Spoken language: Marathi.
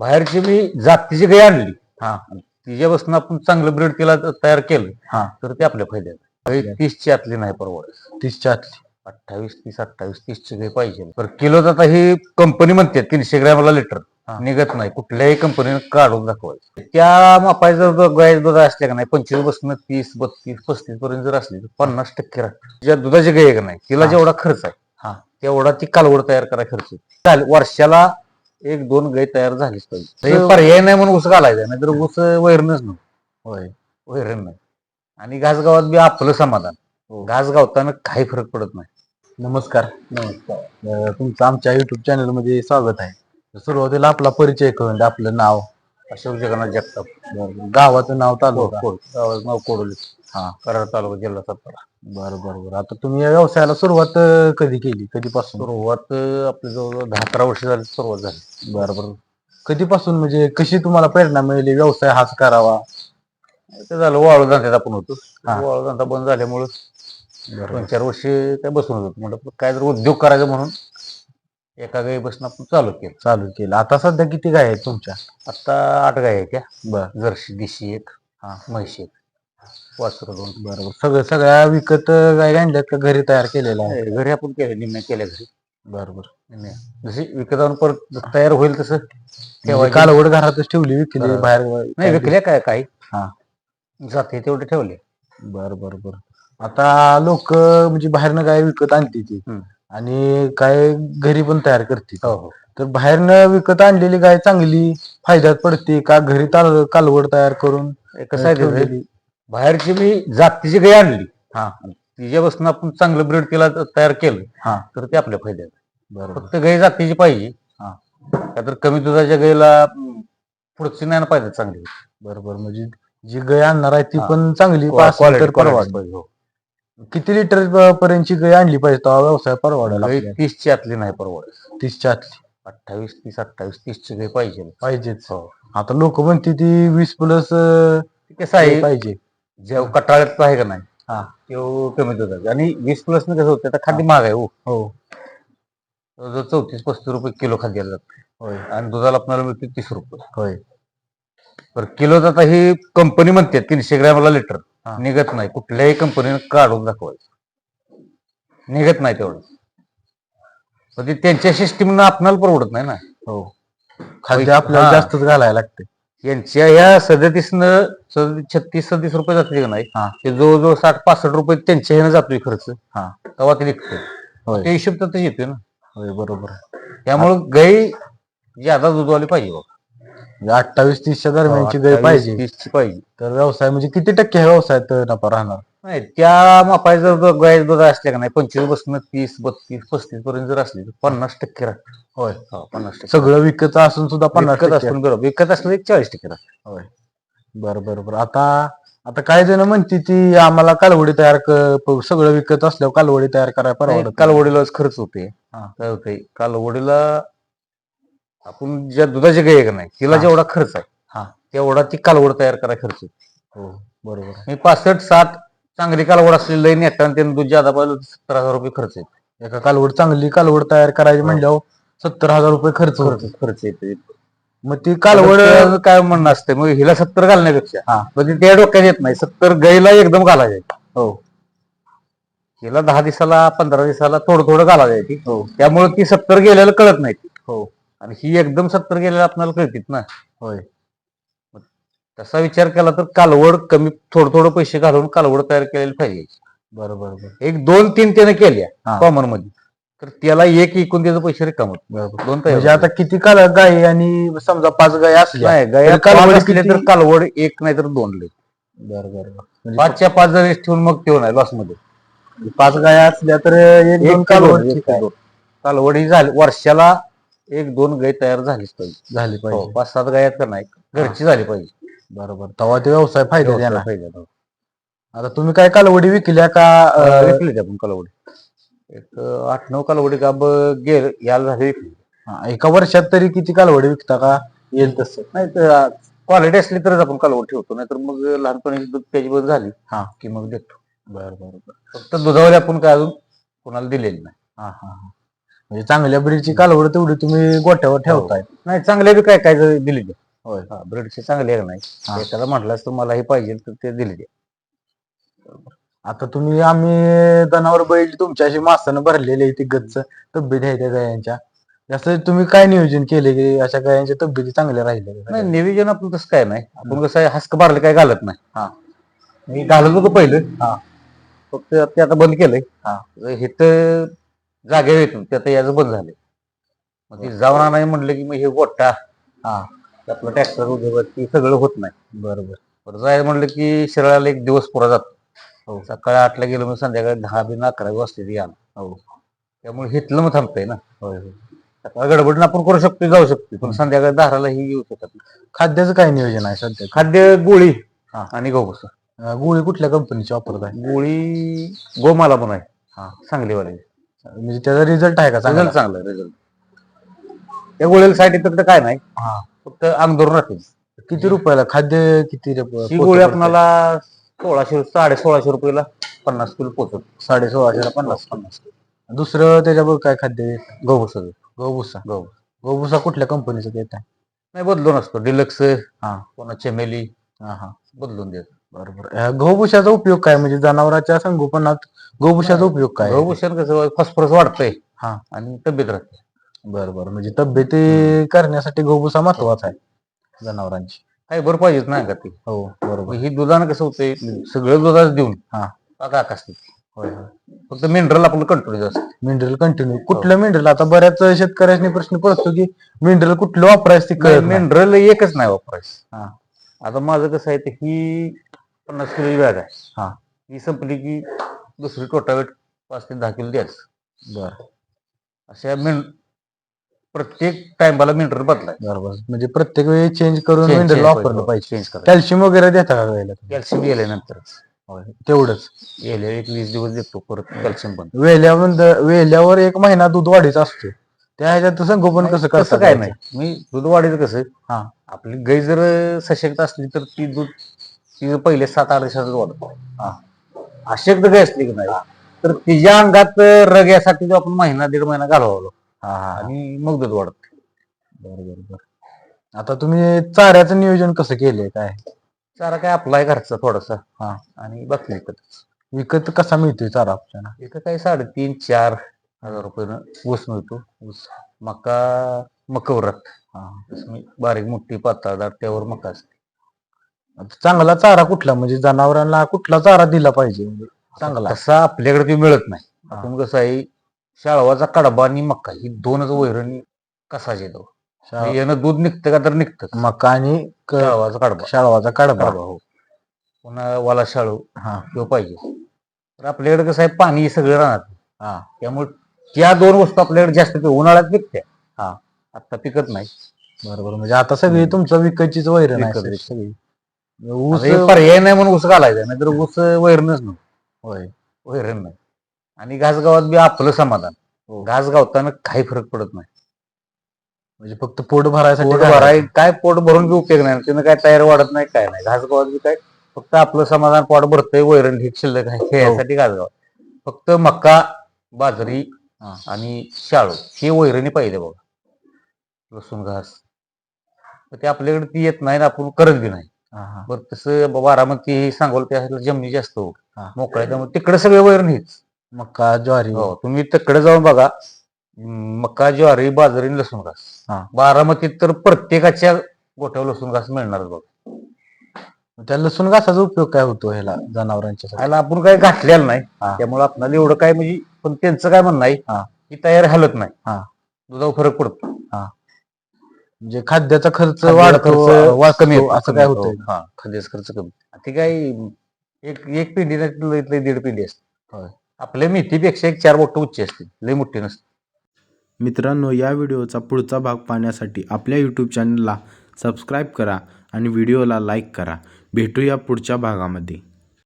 बाहेरची मी जातीची गाय आणली. हा. तिच्यापासून आपण चांगलं ब्रीड तिला तयार केलं हा. तर ते आपल्या फायद्यात तीसची आतली नाही परवडत. तीसच्या आतली. अठ्ठावीस तीस अठ्ठावीस तीसची गाय पाहिजे. तर किलो आता ही कंपनी म्हणते तीनशे ग्रॅमला लिटर हा. निघत नाही. कुठल्याही कंपनीनं काढून दाखवायचं. त्या मापायचं जर गाय दूध असल्या का नाही पंचवीस बसून तीस बत्तीस पस्तीस पर्यंत जर असली तर पन्नास टक्के राहते. ज्या दुधाची गाय आहे का नाही तिला हा. जेवढा खर्च आहे हा. तेवढा ती कालवड तयार करा खर्च. चालेल वर्षाला एक दोन गाय तयार झालीच पाहिजे. हे पर्याय नाही म्हणून ऊस घालायचा नाही तर ऊस वैरणच नाही होय वैरण नाही. आणि घासगावात बी आपलं समाधान. हो. घास गावताना काही फरक पडत नाही. नमस्कार. नमस्कार. तुमचं आमच्या युट्यूब चॅनलमध्ये स्वागत आहे. सुरुवातीला आपला परिचय करून द्या आपलं नाव. अशोक जगन्नाथ जगताप. गावाचं नाव तालुका. कोड- गावाचं नाव कोडोली. हा. कराड तालुका जिल्हा सातारा बरं. बरं बरं आता तुम्ही या व्यवसायाला सुरुवात अं, कधी केली? कधीपासून? सुरुवात अं, आपली जवळ दहा अकरा वर्ष झाली सुरुवात झाली. बरं बरं. कधीपासून म्हणजे कशी तुम्हाला प्रेरणा मिळाली? व्यवसाय हाच करावा. ते झालं वाळू धंद्यात आपण होतो. हा. वाळू धंदा बंद झाल्यामुळं दोन चार वर्ष काय बसून होतो. म्हणलं काय जर उद्योग करायचा म्हणून एका गाई बसून आपण चालू केलं. चालू केलं. आता सध्या किती गाय आहेत तुमच्या? आता आठ गाय आहेत त्या बर. जर्सी दिशी एक हा. म्हैशी एक. वासरू दोन. बरोबर. सगळं सगळ्या विकत गाय आणल्यात का घरी तयार केलेल्या आहे नाही, घरी आपण केले निम्म्या केल्या घरी. बरोबर. निम्म्या. जशी विकत आणून परत तयार होईल तसं? म्हणजे ठेवायची. कालवड घरातच ठेवली विकली बरोबर. बाहेर नाही विकल्या काय काही? हा. जाते तेवढे ठेवले. बर बर बर. आता लोक म्हणजे बाहेरनं गाय विकत आणते ती. हम्म. आणि काय घरी पण तयार करते हो हो. तर बाहेरनं विकत आणलेली गाय चांगली फायद्यात पडते का घरी ताल- कालवड तयार करून कसं आहे ठेवलेली? बाहेरची मी जातीची गाय आणली. हा. तिच्यापासून आपण चांगलं ब्रीड तिला तयार केलं हा. तर ते आपल्या फायद्यात बरोबर. फक्त गाय जातीची पाहिजे. हा. का तर कमी दुधाच्या गायला पुढची नाही ना पाहिजे चांगली. बरोबर. म्हणजे जी गाय आणणार आहे ती हा. पण चांगली हो. किती लिटर पर्यंतची गाय आणली पाहिजे तेव्हा व्यवसाय परवडायला आपल्याला? तीसची आतली नाही परवडत. तीसच्या आतली. अठ्ठावीस तीस अठ्ठावीस तीसची गाय पाहिजे. पाहिजेच. हो. आता लोक म्हणते ती वीस प्लस ते कसं आहे? पाहिजे. जेव्हा कटाळ्यात आहे का नाही हा. तेव्हा कमी दुधाचे आणि वीस प्लस न कसं होतं आता खाद्य महाग आहे हो. हो. जवळजवळ चौतीस पस्तीस रुपये किलो खाद्य जातं होय. आणि दुधाला आपल्याला मिळते तीस रुपये. होय. तर किलो आता ही कंपनी म्हणते तीनशे ग्रॅमला लिटर हा. निघत नाही. कुठल्याही कंपनीनं काढून दाखवायचं. निघत नाही तेवढं. पण ते त्यांच्या सिस्टीमनं आपणाला परवडत नाही ना. हो. खाद्य आपल्याला हा. जास्तच घालायला लागते. यांच्या ह्या सदतीसनं सदतीस छत्तीस सदतीस रुपये जाते का नाही? हा. ते जवळजवळ साठ पासष्ट रुपये त्यांच्या ह्यानं जातोय खर्च. हा. तेव्हा ते निघतं होय. ते हिशोब तर येतोय ना. होय बरोबर. त्यामुळं गाई ज्यादा दूधवाली पाहिजे बाबा. म्हणजे अठ्ठावीस तीसच्या दरम्यानची गाय 28, पाहिजे. 30 ची पाहिजे. तर व्यवसाय म्हणजे किती टक्के ह्या व्यवसायात नफा राहणार? नाही त्या मापायचं जर गाय दूध असल्या का नाही पंचवीस बसून तीस बत्तीस पस्तीस पर्यंत जर असली तर पन्नास टक्के राहते होय. हो, पन्नास टक्के. सगळं विकत असून सुद्धा पन्नास विकत टक्के. असून बरोबर. विकत असलं एक चाळीस टक्के राहते होय. बरं बरं बरं. आता आता काही जण म्हणते ती आम्हाला कालवडी तयार क- प- सगळं विकत असल्यावर कालवडी तयार करायला परवडत नाही. कालवडीलाच खर्च होते हा. काय होते कालवडीला आपण ज्या दुधाची गाय आहे का नाही तिला हा. जेवढा खर्च आहे हा. तेवढा ती कालवड तयार करायला खर्च होते हो बरोबर मी पासष्ट साठ चांगली कालवड असलेली लई नेटा आणि त्यानं दूध ज्यादा पाहिलं तर सत्तर हजार रुपये खर्च येते एका कालवड चांगली कालवड तयार करायची म्हणल्यावर सत्तर हजार रुपये खर्च होतो खर्च खर्च येते मग ती कालवड काय म्हणणं असते मग हिला सत्तर घालण्यापेक्षा. हा. पण ती त्या डोक्यात येत नाही. सत्तर गाईला एकदम घालायचे. हो. हिला दहा दिवसाला पंधरा दिवसाला थोडं थोडं घालायची. हो. त्यामुळे ती सत्तर गेलेलं कळत नाही. हो. आणि ही एकदम सत्तर गेलेलं आपल्याला कळतीत ना. होय. तसा विचार केला तर कालवड कमी थोडं थोडं पैसे घालून कालवड तयार केलेली पाहिजे. बरोबर एक दोन तीन त्याने केल्या. कॉमनमध्ये. तर त्याला एक एकूण त्याचे पैसे रिकामत बरोबर दोन म्हणजे. आता किती काल गाय आणि समजा पाच गाय असल्या नाही गाया तर कालवड असले तर कालवड एक नाही तर दोन लय बरं बरं. म्हणजे पाचच्या पाच जर ठेवून मग ठेवून आहे लॉसमध्ये. पाच गाय असल्या तर एक दोन एक कालवड कालवड ठीक आहे. कालवड ही झाली वर्षाला एक दोन गाय तयार झालीच पाहिजे झाली हो, पाहिजे. पाच सात गायात का नाही घरची झाली पाहिजे. बरोबर तेव्हा ते व्यवसाय फायदा देणार पाहिजे. आता तुम्ही काय कालवडी विकल्या का अं, विकली आपण कालवडी. एक आठ नऊ कालवडी का ब- गेल याला झाली विकली. हा, एका वर्षात तरी किती कालवडी विकता का? येईल तसं. नाही तर क्वालिटी असली तरच आपण कालवड ठेवतो. नाहीतर मग लहानपणी दूध त्याची बंद झाली. हा की मग देतो. बरं बरं बरं. फक्त दुधावली आपण काय अजून कोणाला दिलेली नाही. हा हा हा. म्हणजे चांगल्या ब्रीडची कालवड तेवढी तुम्ही गोठ्यावर ठेवताय. नाही चांगले बी काय काय जर दिली ते होय. ब्रेडचे चांगले आहे का हा. नाही एखादा म्हटलास तर मला हे पाहिजे तर ते दिले ते आता तुम्ही आम्ही जनावर बैल तुमच्याशी मासानं भरलेले ती गच्च तब्येत आहे त्या गायांच्या. असं तुम्ही काय नियोजन केले की अशा गायांच्या तब्येती चांगल्या राहिल्या नाही नियोजन आपलं तसं काय नाही. आपण कसं हसक मारलं काय घालत नाही. हा. मी घालत होतो पहिलं. हा. फक्त ते आता बंद केलंय. हा. हे तर जागेवर येतो ते आता याचं बंद झालंय. मग ते जाऊन नाही म्हटलं की मग हे गोट्टा हा. आपलं ट्रॅक्टर वगैरे ते सगळं होत नाही. बरोबर. बरं जायचं म्हटलं की शरीराला एक दिवस पुरा जातो. हो. सकाळी आठला गेलो मग संध्याकाळी दहा बिन अकरा वाजता ती यायला हो. त्यामुळे हिथलं मग थांबतंय ना. होय होय. सकाळी गडबडीनं आपण करू शकतो जाऊ शकतो पण संध्याकाळी दहाराला ही येऊ शकत नाही. खाद्याचं काय नियोजन आहे सध्या? खाद्य गोळी हा. आणि गहू अं, गोळी कुठल्या कंपनीची वापरताय गोळी गोमाला पण आहे. हा. सांगलीवाले. म्हणजे त्याचा रिझल्ट आहे का चांगला? रिझल्ट चांगला रिझल्ट त्या गोळीला साईड इफेक्ट काय नाही. हा. फक्त अंग धरून राहते किती रुपयाला? खाद्य किती ही गोळी? आपणाला सोळाशे साडे सोळाशे रुपयाला पन्नास किलो पोचत साडे सोळाशेला पन्नास पन्नास दुसरं त्याच्याबरोबर काय खाद्य आहे? गहू सगळं गहूभुसा गहू. गहूभुसा कुठल्या कंपनीचं देत आहे नाही बदलून असतो. डिलक्स हा पुन्हा चमेली हा हा बदलून देत. बरोबर ह्या गहूभुशाचा उपयोग काय? म्हणजे जनावरांच्या संगोपनात गहूभुशाचा उपयोग काय? गहू भूषण कसं फॉस्फरस वाढतंय. हा. आणि तब्येत राहते. बरं बरं. म्हणजे तब्येती करण्यासाठी गहूभुसा महत्त्वाचा आहे जनावरांची. फायबर पाहिजेच ना का ते? हो बरोबर. ही दुधानं कसं होतंय? सगळं दुधाच देऊन. हा. होय फक्त मिनरल आपलं कंट्रोल असतं मिनरल कंटिन्यू कुठलं मिनरल आता बऱ्याच शेतकऱ्यांनी प्रश्न पडतो की मिनरल कुठलं वापरायचं ते कळत नाही. मिनरल एकच नाही वापरायचं. हा. आता माझं कसं आहे ते ही पन्नास किलो बॅग आहे. हा. ही संपली की दुसरी टोटावेट पाच ते दहा किलो द्यायचं. बरं. अशा मिन प्रत्येक टाइमला मिनरल बदलाय बरोबर. म्हणजे प्रत्येक वेळी चेंज करून मिनरल वापरलं पाहिजे. चेंज करा कॅल्शियम वगैरे देता का वेळेला कॅल्शियम गेल्यानंतरच तेवढंच. गेल्या एक वीस दिवस देतो परत कॅल्शियम पण. वेल्यावर वेल्यावर एक महिना दूध वाढीचा असतो. त्या ह्याच्यात संगोपन कसं करता काय नाही. मी दूध वाढीचं कसं हा. आपली गाई जर सशक्त असली तर ती दूध ती पहिले सात आठ दिवसातच वाढत. हा. अशक्त गाय असली की नाही तर तिच्या अंगात रग यासाठी जो आपण महिना दीड महिना घालवावा लागतो. हा हा. आणि मग दूध वाढत. बरोबर बरं आता तुम्ही चाऱ्याचं नियोजन कसं केलंय काय? चारा काय आपला आहे घरचा थोडासा. हा. आणि बाकी विकत विकत कसा मिळतोय चारा आपल्याला? इथं काय साडेतीन चार हजार रुपयानं ऊस मिळतो. ऊस मका मकवरात हा. तसं मी बारीक मोठी पाताळदार त्यावर मका असते. आता चांगला चारा कुठला? म्हणजे जनावरांना कुठला चारा दिला पाहिजे? म्हणजे चांगला. तसा आपल्याकडे ते मिळत नाही. आपण कसं आहे शाळवाचा कडबा आणि मका ही दोनच वैरणी कसा येतो शा- यानं दूध निघतं का तर निघतं मका आणि क- शाळवाचा कडबा. शाळवाचा कडबा. कडबा हो. पुन्हा वाला शाळू हा. किंवा पाहिजे. तर आपल्याकडे कसं आहे पाणी सगळं राहणार. हा. त्यामुळे त्या दोन वस्तू आपल्याकडे जास्त उन्हाळ्यात पिकत्या हा. आता पिकत नाही. बरोबर. म्हणजे आता सगळी तुमचं विकतचीच वैरण आहे विकत, सगळी. विकत. सगळी आता ऊस हे पर्याय नाही म्हणून ऊस घालायचा नाही तर ऊस वैरणच नाही. होय. वैरण नाही. आणि घासगावात बी आपलं समाधान. हो. घास गावताना काही फरक पडत नाही. म्हणजे फक्त पोट भरायसाठी पोट घालायचं. भराय काय पोट भरून बी उपयोग नाही. त्यानं काय तयार वाढत नाही काय नाही. घासगावात बी काय फक्त आपलं समाधान पोट भरतंय वैरण ठीक शिल्लक आहे. हे फक्त मका बाजरी हा. आणि शाळू हे वैरणी पाहिजे बघा. लसूण घास. तर ते आपल्याकडे ती येत नाही ना आपण करत बी नाही. हा, हा. बरं तसं बारामती सांगोल त्या जमिनी जास्त हो. हा. मोकळ्या त्यामुळे तिकडे सगळे वैरण हेच. मका ज्वारी. हो तुम्ही तिकडे जाऊन बघा. मका ज्वारी बाजरी आणि लसूण घास. हा. बारामतीत तर प्रत्येकाच्या गोठ्यावर लसूण घास मिळणार बघ. त्या लसूण घासाचा उपयोग काय होतो ह्याला जनावरांच्या त्याला आपण काही घातलेलं नाही. हा. त्यामुळे आपल्याला एवढं काय म्हणजे पण त्यांचं काय म्हणणं आहे हा. की तयार हलत नाही. हा. दुधावर फरक पडतो म्हणजे खाद्याचा खर्च वाढतो कमी येतो, असं काय. होतंय? हा. खाद्याचा खर्च कमी. ते काय एक एक पिंडी नाही तर लई- लई दीड पिंडी असते. होय. आपल्या मेथीपेक्षा एक चार बोट उच्च असते लई मोठी नसते मित्रांनो या व्हिडिओचा पुढचा भाग पाहण्यासाठी आपल्या यूट्यूब चॅनलला सबस्क्राईब करा आणि व्हिडिओला लाईक करा. भेटूया पुढच्या भागामध्ये.